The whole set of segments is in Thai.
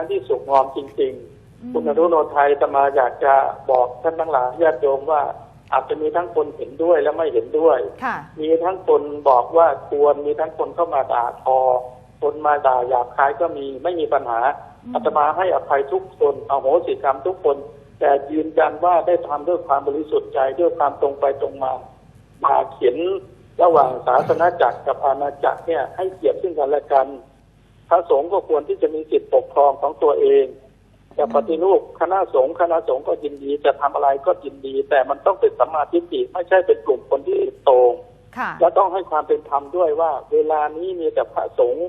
รั้งที่สุกงอมจริงอืมๆคุณอนุโนไทยจะมาอยากจะบอกท่านทั้งหลายญาติโยมว่าอาจจะมีทั้งคนเห็นด้วยและไม่เห็นด้วยค่ะมีทั้งคนบอกว่าควร มีทั้งคนเข้ามาด่าทอ คนมาด่าหยาบคายก็มีไม่มีปัญหาอืมอาตมาให้อภัยทุกคนอโหสิกรรมทุกคน แต่ยืนยันว่าได้ทำด้วยความบริสุทธิ์ใจด้วยความตรงไปตรงมา มาเขียนระหว่างศาสนาจักรกับอาณาจักรเนี่ยให้เกียรติซึ่งกันและกัน พระสงฆ์ก็ควรที่จะมีสิทธิปกครองของตัวเองจะปฏิรูปคณะสงฆ์คณะสงฆ์ก็ยินดีจะทำอะไรก็ยินดี แต่มันต้องเป็นสัมมาทิฏฐิไม่ใช่เป็นกลุ่มคนที่โตรงค่ะและต้องให้ความเป็นธรรมด้วยว่า เวลานี้มีแต่พระสงฆ์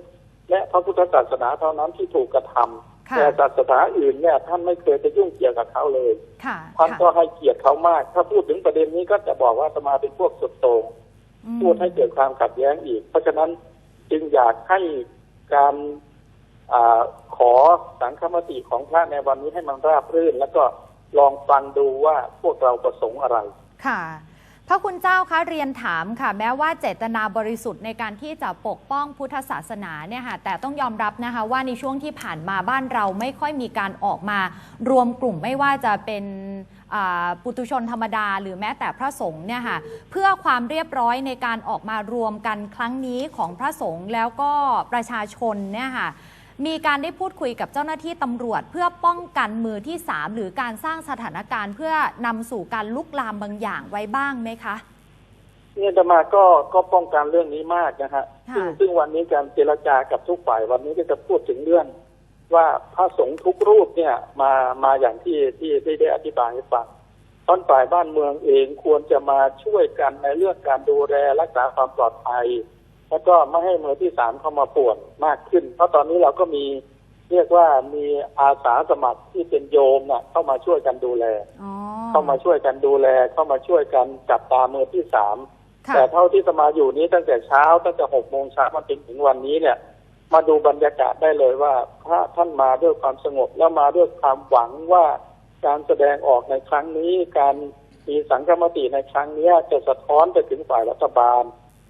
และพระพุทธศาสนาเท่านั้นที่ถูกกระทำค่ะแต่ศาสนาอื่นเนี่ยท่านไม่เคยจะยุ่งเกี่ยวกับเขาเลยค่ะท่านก็ค่ะให้เกียรติเขามาก ถ้าพูดถึงประเด็นนี้ก็จะบอกว่าอาตมาเป็นพวกสุดโต่งอืมพูดให้เกิดความขัดแย้งอีก เพราะฉะนั้นจึงอยากให้ การอขอสังฆมติของพระในวันนี้ให้มันราบรื่น แล้วก็ลองฟังดูว่าพวกเราประสงค์อะไร ค่ะ พระคุณเจ้าคะเรียนถามค่ะ แม้ว่าเจตนาบริสุทธิ์ในการที่จะปกป้องพุทธศาสนาเนี่ยค่ะ แต่ต้องยอมรับนะคะว่าในช่วงที่ผ่านมาบ้านเราไม่ค่อยมีการออกมารวมกลุ่มไม่ว่าจะเป็น ปุถุชนธรรมดา หรือแม้แต่พระสงฆ์เนี่ยค่ะเพื่อความเรียบร้อยในการออกมารวมกันครั้งนี้ของพระสงฆ์แล้วก็ประชาชนเนี่ยค่ะมีการได้พูดคุยกับเจ้าหน้าที่ตำรวจ เพื่อป้องกันมือที่ 3 หรือการสร้างสถานการณ์เพื่อนำสู่การลุกลามบางอย่างไว้บ้างไหมคะเนี่ยจะมาก็ก็ป้องกันเรื่องนี้มากนะฮะค่ะซึ่งซึ่งวันนี้การเจรจากับทุกฝ่ายวันนี้ก็จะพูดถึงเรื่อง ว่าพระสงฆ์ทุกรูปเนี่ยมามาอย่างที่ที่ที่ได้อธิบายให้ฟังท่านฝ่ายบ้านเมืองเองควรจะมาช่วยกันในเรื่องการดูแลรักษาความปลอดภัย แล้วก็ไม่ให้มือที่สามเข้ามาป่วนมากขึ้น เพราะตอนนี้เราก็มีเรียกว่ามีอาสาสมัครที่เป็นโยมน่ะเข้ามาช่วยกันดูแลอ๋อเข้ามาช่วยกันดูแล เข้ามาช่วยกันจับตามือที่สามค่ะแต่เท่าที่สมาอยู่นี้ตั้งแต่เช้าตั้งแต่หกโมงเช้ามาถึงถึงวันนี้เนี่ย มาดูบรรยากาศได้เลยว่า พระท่านมาด้วยความสงบแล้วมาด้วยความหวังว่าการแสดงออกในครั้งนี้การมีสังฆมติในครั้งนี้จะสะท้อนไปถึงฝ่ายรัฐบาล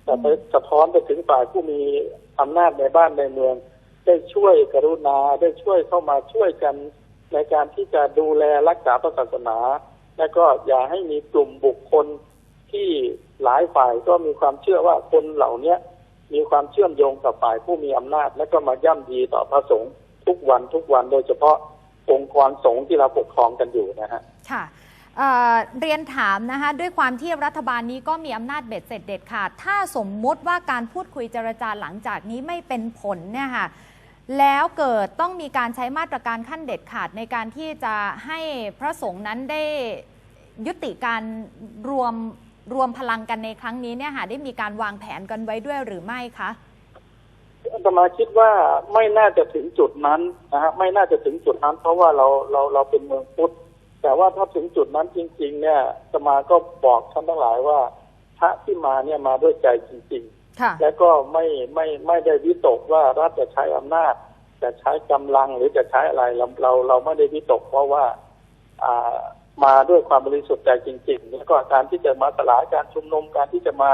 จะไปสะท้อนไปถึงฝ่ายผู้มีอำนาจในบ้านในเมือง ได้ช่วยกรุณาได้ช่วยเข้ามาช่วยกันในการที่จะดูแลรักษาพระศาสนา และก็อย่าให้มีกลุ่มบุคคลที่หลายฝ่ายก็มีความเชื่อว่าคนเหล่านี้ มีความเชื่อมโยงกับฝ่ายผู้มีอำนาจ และก็มาย่ำยีต่อพระสงฆ์ทุกวันทุกวันโดยเฉพาะองค์กรสงฆ์ที่เราปกครองกันอยู่นะฮะค่ะเเรียนถามนะคะด้วยความที่รัฐบาลนี้ก็มีอำนาจเบ็ดเสร็จเด็ดขาดถ้าสมมติว่าการพูดคุยเจรจาหลังจากนี้ไม่เป็นผลเนี่ยค่ะแล้วเกิดต้องมีการใช้มาตรการขั้นเด็ดขาดในการที่จะให้พระสงฆ์นั้นได้ยุติการรวม รวมพลังกันในครั้งนี้เนี่ยค่ะได้มีการวางแผนกันไว้ด้วยหรือไม่คะอาตมาคิดว่าไม่น่าจะถึงจุดนั้นนะฮะไม่น่าจะถึงจุดนั้น เพราะว่าเราเราเราเป็นเมืองพุทธแต่ว่าถ้าถึงจุดนั้นจริง ๆ เนี่ยอาตมาก็บอกท่านทั้งหลายว่า พระที่มาเนี่ยมาด้วยใจจริงๆค่ะและก็ไม่ไม่ไม่ได้วิตกว่ารัฐจะใช้อำนาจ จะใช้กำลังหรือจะใช้อะไรเราเราเราไม่ได้วิตกเพราะว่า อ่า มาด้วยความบริสุทธิ์ใจจริงๆแล้วก็การที่จะมาสลายการชุมนุมการที่จะมา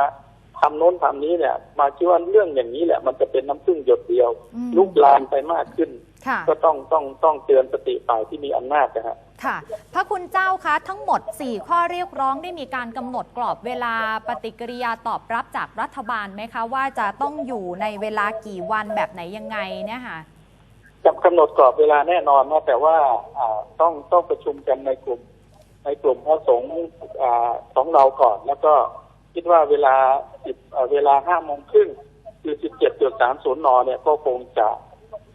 ทำโน้นทำนี้เนี่ย มาคิดว่าเรื่องอย่างนี้แหละ มันจะเป็นน้ำพึ่งหยดเดียวอืมลุกลามไปมากขึ้นค่ะก็ต้องต้องต้องเตือนสติฝ่ายที่มีอำนาจนะฮะค่ะ พระคุณเจ้าคะทั้งหมด 4 ข้อเรียกร้องได้มีการกำหนดกรอบเวลาปฏิกิริยาตอบรับจากรัฐบาลไหมคะ ว่าจะต้องอยู่ในเวลากี่วันแบบไหนยังไงเนี่ยค่ะจะกำหนดกรอบเวลาแน่นอนนะแต่ว่าอ่าต้องต้องประชุมกันในกลุ่ม ในกลุ่มพระสงฆ์อ่าของเราก่อน แล้วก็คิดว่าเวลาสิบเวลาห้าโมงครึ่งคือสิบเจ็ดจุดสามศูนย์นเนี่ยก็คงจะ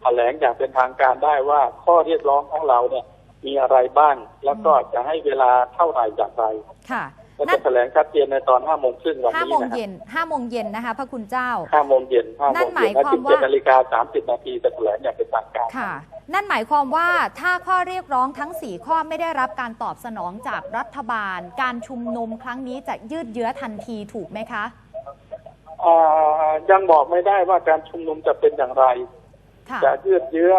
แถลงอย่างเป็นทางการได้ว่าข้อเรียกร้องของเราเนี่ยมีอะไรบ้าง แล้วก็จะให้เวลาเท่าไหร่อย่างไรค่ะ ก็นั่จะนแถลงชัดเจนในตอนห้าโมงครึ่งวันห้านี้โมงนะครัเย็นห้าโมงเย็นนะคะ พระคุณเจ้า ห้าโมงเย็นห้าโมนั่นงหเย็มานยและความสิบว่า เจ็ดนาฬิกาสามสิบนาทีจะแถลงอย่างเป็นทางการ ค่ะ นั่นหมายความว่าถ้าข้อเรียกร้องทั้ง 4 ข้อไม่ได้รับการตอบสนองจากรัฐบาล การชุมนุมครั้งนี้จะยืดเยื้อทันทีถูกไหมคะ อ่ายังบอกไม่ได้ว่าการชุมนุมจะเป็นอย่างไร ค่ะ จะยืดเยื้อ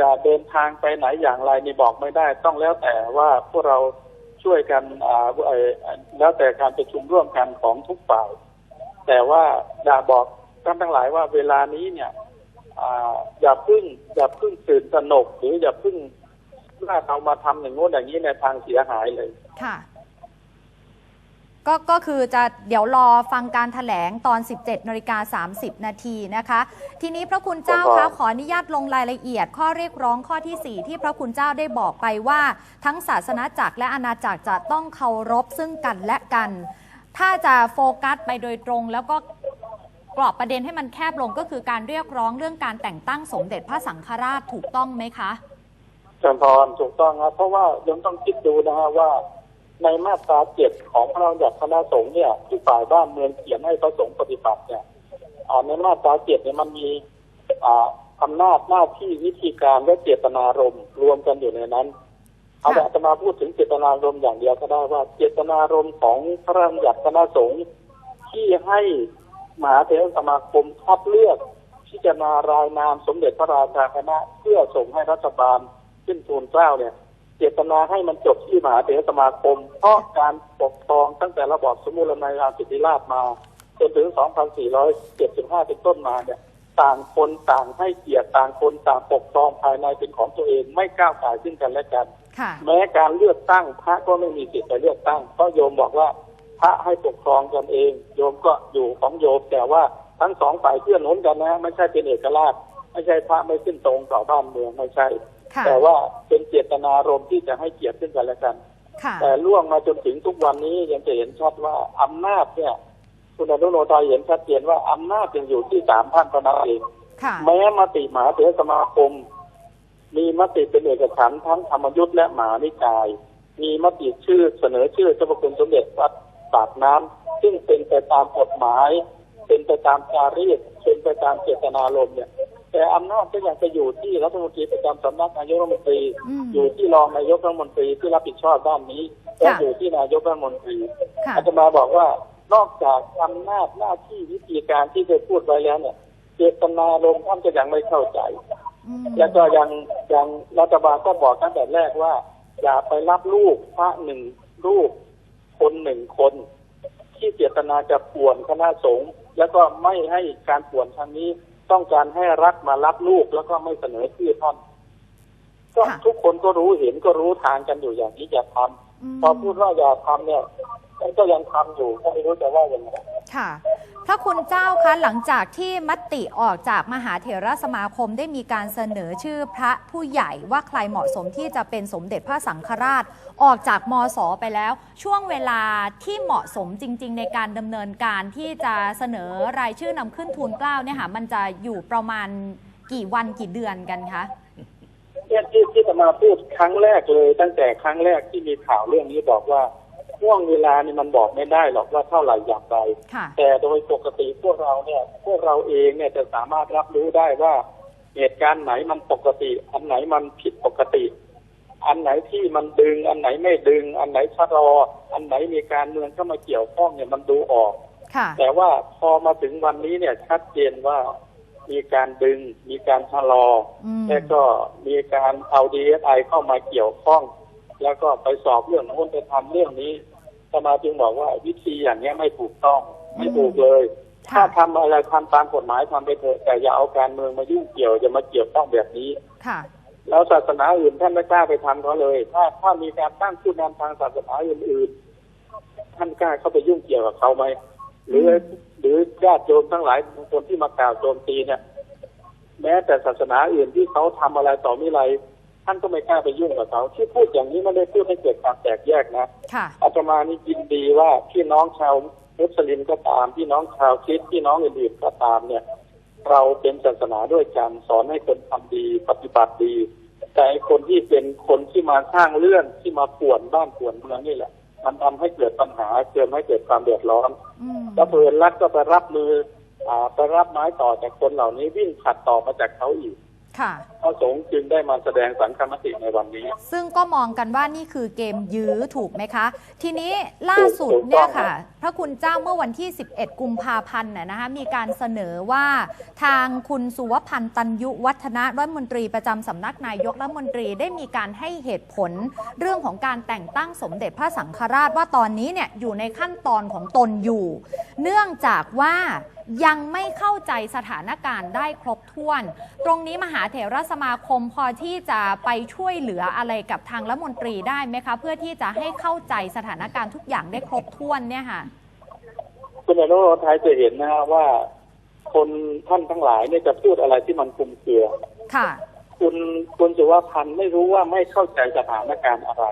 จะเดินทางไปไหนอย่างไรนี่บอกไม่ได้ ต้องแล้วแต่ว่าพวกเรา ช่วยกันอ่าแล้วแต่การประชุมร่วมกันของทุกฝ่าย แต่ว่าอยากบอกท่านทั้งหลายว่าเวลานี้เนี่ยอ่าอย่าพึ่งอย่าพึ่งตื่นตระหนกหรืออย่าพึ่งว่าเรามาทำอย่างโน้นอย่างนี้ในทางเสียหายเลยค่ะ ก็ก็คือจะเดี๋ยวรอฟังการถแถลงตอน 17นาฬิกา30 นาทีนะคะ ทีนี้พระคุณเจ้าครัคะบขออนุญาตลงรายละเอียด ข้อเรียกร้องข้อที่ 4 ที่พระคุณเจ้าได้บอกไปว่า ทั้งศาสนาจักรและอาณาจักรจะต้องเคารพซึ่งกันและกัน ถ้าจะโฟกัสไปโดยตรง แล้วก็กรอบประเด็นให้มันแคบลงก็คือการเรียกร้องเรื่องการแต่งตั้งสมเด็จพระสังฆราชถูกต้องไหมคะจำพรถูกต้องครับเพราะว่ายังต้องคิดดูนะฮะว่า ในมาตราเจ็ดของพระราชบัญญัติคณะสงฆ์เนี่ยที่ฝ่ายบ้านเมืองเขียนให้พระสงฆ์ปฏิบัติเนี่ยอ่าในมาตราเจ็ดเนี่ยมันมีอ่าอำนาจหน้าที่วิธีการและเจตนารมณ์รวมกันอยู่ในนั้นเอาแต่จะมาพูดถึงเจตนารมณ์อย่างเดียวก็ได้ว่า เจตนารมณ์ของพระราชบัญญัติคณะสงฆ์ที่ให้มหาเถรสมาคมคัดเลือกพิจารณารายนามสมเด็จพระราชาคณะเพื่อส่งให้รัฐบาลขึ้นทูลเกล้าเนี่ย เจตนาให้มันจบที่มหาเถรสมาคม เพราะการปกครองตั้งแต่ระบอบสมุทรนายาสิทธิราชมาจนถึง 2475 เป็นต้นมาเนี่ย ต่างคนต่างให้เกียรติต่างคนต่างปกครองภายในเป็นของตัวเองไม่ก้าวไก่ายซึ่งกันและกันค่ะแม้การเลือกตั้งพระก็ไม่มีสิทธิ์ไปเลือกตั้งเพราะโยมบอกว่าพระให้ปกครองกันเอง โยมก็อยู่ของโยมแต่ว่าทั้งสองฝ่ายเพื่อนหนุนกันนะ ไม่ใช่เป็นเอกราช ไม่ใช่พระไม่ขึ้นตรงต่อบ้านเมืองไม่ใช่ค่ะ แต่ว่าเป็นเจตนารมณ์ที่จะให้เกียรติซึ่งกันและกันค่ะแต่ล่วงมาจนถึงทุกวันนี้ยังจะเห็นชัดว่าอำนาจเนี่ย คุณอนุโนไทยเห็นชัดเจนว่าอำนาจยังอยู่ที่สามท่านเท่านั้นเองค่ะแม้มติมหาเถรสมาคม มีมติเป็นเอกฉันท์ทั้งธรรมยุทธ์และมหานิกาย มีมติชื่อเสนอชื่อเจ้าพระคุณสมเด็จวัดปากน้ำซึ่งเป็นไปตามกฎหมาย เป็นไปตามจารีตเป็นไปตามเจตนารมณ์เนี่ย แต่อำนาจก็ยังจะอยู่ที่รัฐมนตรีประจำสำนักนายกรัฐมนตรีอืมอยู่ที่รองนายกรัฐมนตรีที่รับผิดชอบด้านนี้และค่ะอยู่ที่นายกรัฐมนตรีค่ะอาตมาบอกว่านอกจากอำนาจหน้าที่วิธีการที่เคยพูดไว้แล้วเนี่ยเจตนารมณ์ท่านก็ยังไม่เข้าใจอืมแล้วก็ยังยังรัฐบาลก็บอกตั้งแต่แรกว่า อย่าไปรับลูกพระหนึ่งรูปคนหนึ่งคน ที่เจตนาจะป่วนคณะสงฆ์แล้วก็ไม่ให้การป่วนครั้งนี้ ต้องการให้รัฐมารับลูกแล้วก็ไม่เสนอชื่อท่านก็ค่ะทุกคนก็รู้เห็นก็รู้ทางกันอยู่อย่างนี้อย่าทำมพอพูดว่าอย่าทำเนี่ย มันก็ยังทำอยู่ก็ไม่รู้จะว่ายังไงค่ะ พระคุณเจ้าคะหลังจากที่มติออกจากมหาเถรสมาคมได้มีการเสนอชื่อพระผู้ใหญ่ว่าใครเหมาะสมที่จะเป็นสมเด็จพระสังฆราชออกจากมศไปแล้ว ช่วงเวลาที่เหมาะสมจริง ๆ ในการดำเนินการที่จะเสนอรายชื่อนำขึ้นทูลเกล้าเนี่ยค่ะมันจะอยู่ประมาณกี่วันกี่เดือนกันคะเนี่ยที่ที่จะมาพูดครั้งแรกเลย ตั้งแต่ครั้งแรกที่มีข่าวเรื่องนี้บอกว่า ห่วงเวลานี่มันบอกไม่ได้หรอกว่าเท่าไหร่อย่างไรค่ะแต่โดยปกติพวกเราเนี่ย พวกเราเองเนี่ยจะสามารถรับรู้ได้ว่า เหตุการณ์ไหนมันปกติ อันไหนมันผิดปกติ อันไหนที่มันดึง อันไหนไม่ดึง อันไหนชะลอ อันไหนมีการเมืองเข้ามาเกี่ยวข้องเนี่ยมันดูออกค่ะแต่ว่าพอมาถึงวันนี้เนี่ยชัดเจนว่ามีการดึง มีการชะลออืมและก็มีการเอาดีเอสไอเข้ามาเกี่ยวข้อง แล้วก็ไปสอบเรื่องโน้นไปทำเรื่องนี้สมาจึงบอกว่าวิธีอย่างเนี้ยไม่ถูกต้องไม่ถูกเลยค่ะถ้าทำอะไรทำตามกฎหมายทำไปเถอะแต่อย่าเอาการเมืองมายุ่งเกี่ยวจะมาเกี่ยวข้องแบบนี้ค่ะแล้วศาสนาอื่นท่านไม่กล้าไปทำเขาเลย ถ้าถ้ามีการตั้งผู้นำทางศาสนาอื่นๆท่านกล้าเข้าไปยุ่งเกี่ยวกับเขาไหมหรือ หรือญาติโยมทั้งหลายคนที่มากล่าวโจมตีเนี่ย แม้แต่ศาสนาอื่นที่เขาทำอะไรต่อมิไร ท่านก็ไม่กล้าไปยุ่งกับเขาที่พูดอย่างนี้ไม่ได้พูดให้เกิดความแตกแยกนะค่ะอาตมานี่ยินดีว่าพี่น้องชาวมุสลิมก็ตามพี่น้องชาวคริสต์พี่น้องอื่นๆก็ตามเนี่ย เราเป็นศาสนาด้วยกันสอนให้คนทำดีปฏิบัติดี แต่ไอ้คนที่เป็นคนที่มาสร้างเรื่องที่มาป่วนบ้านป่วนเมืองนี่แหละ มันทำให้เกิดปัญหาเกิดให้เกิดความเดือดร้อนอืมแล้วเพื่อนรัฐก็ไปรับมืออ่าไปรับไม้ต่อจากคนเหล่านี้วิ่งขัดต่อมาจากเขาอีกค่ะเพ ระสงฆ์จึงได้มาแสดงสังฆมติในวันนี้ ซึ่งก็มองกันว่านี่คือเกมยื้อถูกไหมคะ ทีนี้ล่าสุดเนี่ยค่ะ พระคุณเจ้าเมื่อวันที่ 11 กุมภาพันธ์น่ะนะคะมีการเสนอว่าทางคุณสุวพันธ์ตันยุวัฒนะรัฐมนตรีประจำสำนักนายกรัฐมนตรีได้มีการให้เหตุผล เรื่องของการแต่งตั้งสมเด็จพระสังฆราชว่าตอนนี้เนี่ยอยู่ในขั้นตอนของตนอยู่ เนื่องจากว่ายังไม่เข้าใจสถานการณ์ได้ครบถ้วน ตรงนี้มหาเถรสมาคมพอที่จะไปช่วยเหลืออะไรกับทางรัฐมนตรีได้ไหมคะ เพื่อที่จะให้เข้าใจสถานการณ์ทุกอย่างได้ครบถ้วนเนี่ยค่ะคุณอนุรักษ์ไทยจะเห็นนะฮะว่า คนท่านทั้งหลายเนี่ยจะพูดอะไรที่มันคลุมเครือค่ะ คุณคุณสุวพันธ์ไม่รู้ว่าไม่เข้าใจสถานการณ์อะไร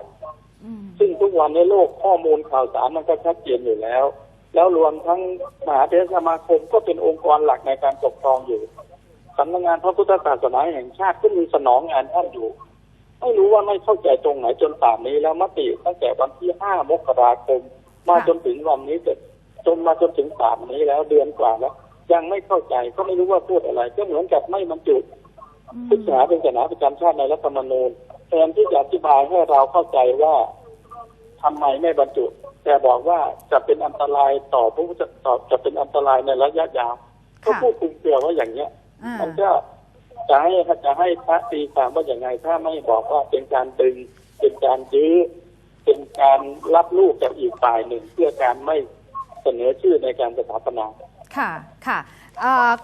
อืมซึ่งทุกวันในโลกข้อมูลข่าวสารมันก็ชัดเจนอยู่แล้ว แล้วรวมทั้งมหาเถรสมาคมก็เป็นองค์กรหลักในการปกครองอยู่ สำนักงานพระพุทธศาสนาแห่งชาติก็มีสนองงานท่านอยู่ไม่รู้ว่าไม่เข้าใจตรงไหนจนป่านนี้แล้วมติตั้งแต่วันที่5มกราคม มาจนถึงวันนี้จนมาจนถึงป่านนี้แล้วเดือนกว่าแล้ว ยังไม่เข้าใจก็ไม่รู้ว่าพูดอะไร ก็เหมือนกับไม่บรรจุทธศาสนาเป็นศาสนาประจำชาติในรัฐธรรมนูญแทนที่จะอธิบายให้เราเข้าใจว่าทำไมไม่บรรจุ แต่บอกว่าจะเป็นอันตรายต่อพระพุทธต่อจะเป็นอันตรายในระยะยาวก็พูดคุมเครือว่าอย่างเนี้ย มันก็จะให้จะให้พระตีความว่าอย่างไง ถ้าไม่บอกว่าเป็นการดึง เป็นการยื้อ เป็นการรับลูกจากอีกฝ่ายหนึ่ง เพื่อการไม่เสนอชื่อในการสถาปนาค่ะ ค่ะ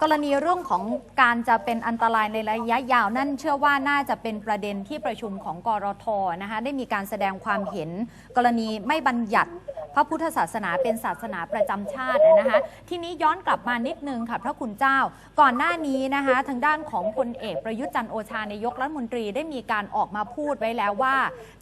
กรณีเรื่องของการจะเป็นอันตรายในระยะยาวนั่นเชื่อว่าน่าจะเป็นประเด็นที่ประชุมของกรทนะคะได้มีการแสดงความเห็น กรณีไม่บัญญัติพระพุทธศาสนาเป็นศาสนาประจำชาตินะคะทีนี้ย้อนกลับมานิดนึงค่ะพระคุณเจ้า ก่อนหน้านี้นะคะทางด้านของพลเอกประยุทธ์จันโอชานายกรัฐมนตรีได้มีการออกมาพูดไว้แล้วว่า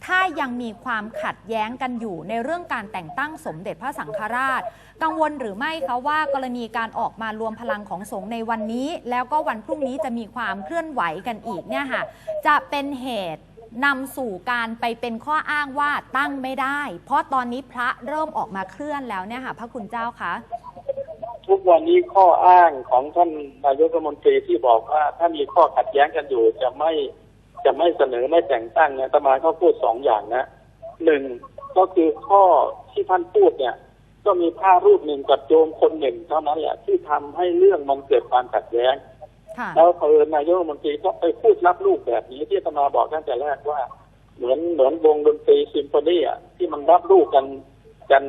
ถ้ายังมีความขัดแย้งกันอยู่ในเรื่องการแต่งตั้งสมเด็จพระสังฆราช กังวลหรือไม่คะว่ากรณีการออกมารวมพลังของสงฆ์ในวันนี้ แล้วก็วันพรุ่งนี้จะมีความเคลื่อนไหวกันอีกเนี่ยค่ะจะเป็นเหตุนำสู่การไปเป็นข้ออ้างว่าตั้งไม่ได้ เพราะตอนนี้พระเริ่มออกมาเคลื่อนแล้วเนี่ยค่ะพระคุณเจ้าคะทุกวันนี้ข้ออ้างของท่านนายกรัฐมนตรีที่บอกว่า ถ้ามีข้อขัดแย้งกันอยู่จะไม่จะไม่เสนอไม่แต่งตั้งเนี่ยตมาเขาพูดสองอย่างนะหนึ่งก็คือข้อที่ท่านพูดเนี่ย ก็มีพระรูปหนึ่งกับโยมคนหนึ่งเท่านั้นแหละที่ทำให้เรื่องมันเกิดความขัดแย้งค่ะแล้วเผอิญนายกรัฐมนตรีก็ไปพูดรับลูกแบบนี้ที่อาตมาบอกตั้งแต่แรกว่า เหมือนเหมือนวงดนตรีซิมโฟนีอะที่มันรับลูกกันกัน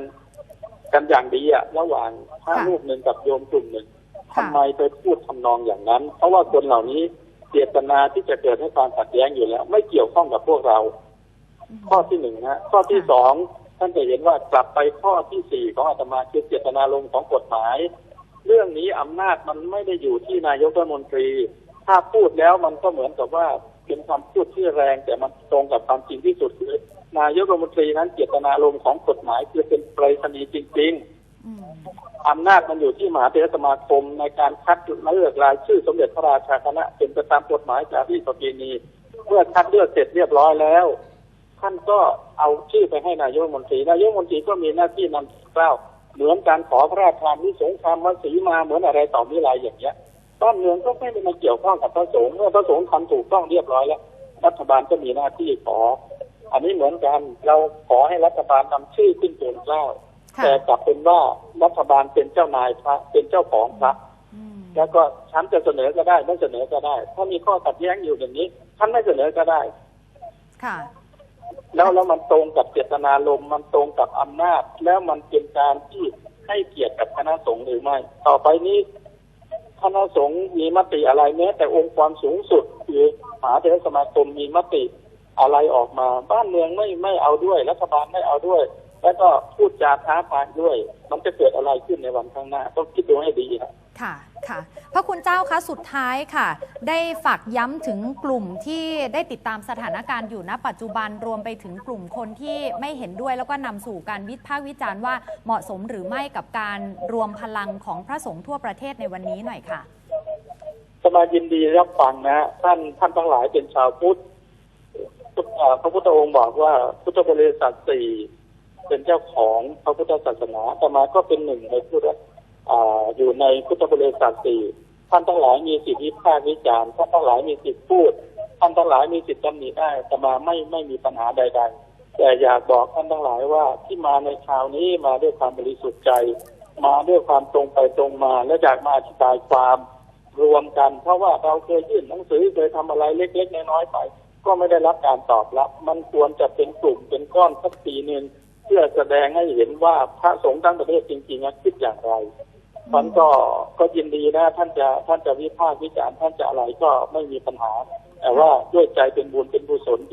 กันอย่างดีอะระหว่างพระค่ะรูปหนึ่งกับโยมกลุ่มหนึ่งค่ะทำไมไปพูดทำนองอย่างนั้น เพราะว่าคนเหล่านี้เจตนาที่จะเกิดให้ความขัดแย้งอยู่แล้ว ไม่เกี่ยวข้องกับพวกเรา ข้อที่หนึ่งนะข้อที่สอง ท่านจะเห็นว่ากลับไปข้อที่สี่ของอาตมาคือเจตนารมณ์ของกฎหมาย เรื่องนี้อำนาจมันไม่ได้อยู่ที่นายกรัฐมนตรี ถ้าพูดแล้วมันก็เหมือนกับว่าเป็นคำพูดที่แรง แต่มันตรงกับความจริงที่สุดคือนายกรัฐมนตรีนั้นเจตนารมณ์ของกฎหมายคือเป็นไปรษณีย์จริงๆอืมอำนาจมันอยู่ที่มหาเถรสมาคมในการคัดเลือกรายชื่อสมเด็จพระราชาคณะเป็นไปตามกฎหมายจารีตประเพณีเมื่อคัดเลือกเสร็จเรียบร้อยแล้ว ท่านก็เอาชื่อไปให้นายกรัฐมนตรีนายกรัฐมนตรีก็มีหน้าที่นำเกล้าเหมือนการขอพระราชทานนิสงครามมาสีมาเหมือนอะไรต่อมีอะไรอย่างเงี้ยบ้านเมืองก็ไม่ได้มาเกี่ยวข้องกับพระสงฆ์เมื่อพระสงฆ์ทำถูกต้องเรียบร้อยแล้ว รัฐบาลก็มีหน้าที่ขอ อันนี้เหมือนกันเราขอให้รัฐบาลนำชื่อขึ้นทูลเกล้าค่ะแต่กลับเป็นว่ารัฐบาลเป็นเจ้านายพระเป็นเจ้าของพระอืมแล้วก็ฉันจะเสนอก็ได้ไม่เสนอก็ได้ ถ้ามีข้อขัดแย้งอยู่อย่างนี้ท่านไม่เสนอก็ได้ ค่ะ แล้วแล้วมันตรงกับเจตนารมณ์มันตรงกับอำนาจ แล้วมันเป็นการที่ให้เกียรติกับคณะสงฆ์หรือไม่ ต่อไปนี้คณะสงฆ์มีมติอะไรแม้แต่องค์ความสูงสุดคือมหาเถรสมาคมมีมติอะไรออกมาบ้านเมืองไม่ไม่เอาด้วยรัฐบาลไม่เอาด้วย แล้วก็พูดจาท้าทายด้วย มันจะเกิดอะไรขึ้นในวันข้างหน้า ต้องคิดดูให้ดีนะ ค่ะค่ะพระคุณเจ้าคะสุดท้ายค่ะ ได้ฝากย้ำถึงกลุ่มที่ได้ติดตามสถานการณ์อยู่ณ ปัจจุบันรวมไปถึงกลุ่มคนที่ไม่เห็นด้วยแล้วก็นำสู่การวิพากษ์วิจารณ์ว่าเหมาะสมหรือไม่กับการรวมพลังของพระสงฆ์ทั่วประเทศในวันนี้หน่อยค่ะสมายินดีรับฟังนะท่านท่านทั้งหลายเป็นชาวพุทธพระพุทธองค์บอกว่าพุทธบริษัทสี่เป็นเจ้าของพระพุทธศาสนาแต่มาก็เป็นหนึ่งในพุทธ อยู่ในพุทธบริษัทสี่ท่านทั้งหลายมีสิทธิพากษ์วิจารณ์ท่านทั้งหลายมีสิทธิพูด ท่านทั้งหลายมีสิทธิตำหนิได้อาตมาไม่ไม่มีปัญหาใด ๆ แต่อยากบอกท่านทั้งหลายว่าที่มาในคราวนี้มาด้วยความบริสุทธิ์ใจ มาด้วยความตรงไปตรงมา และอยากมาอธิบายความรวมกัน เพราะว่าเราเคยยื่นหนังสือเคยทำอะไรเล็กๆน้อยๆไป ก็ไม่ได้รับการตอบรับ มันควรจะเป็นกลุ่มเป็นก้อนสักปีหนึ่งเพื่อแสดงให้เห็นว่าพระสงฆ์ทั้งประเทศจริงๆคิดอย่างไร มันก็ก็ยินดีนะ ท่านจะท่านจะวิพากษ์วิจารณ์ท่านจะอะไรก็ไม่มีปัญหา แต่ว่าด้วยใจเป็นบุญเป็นกุศลที่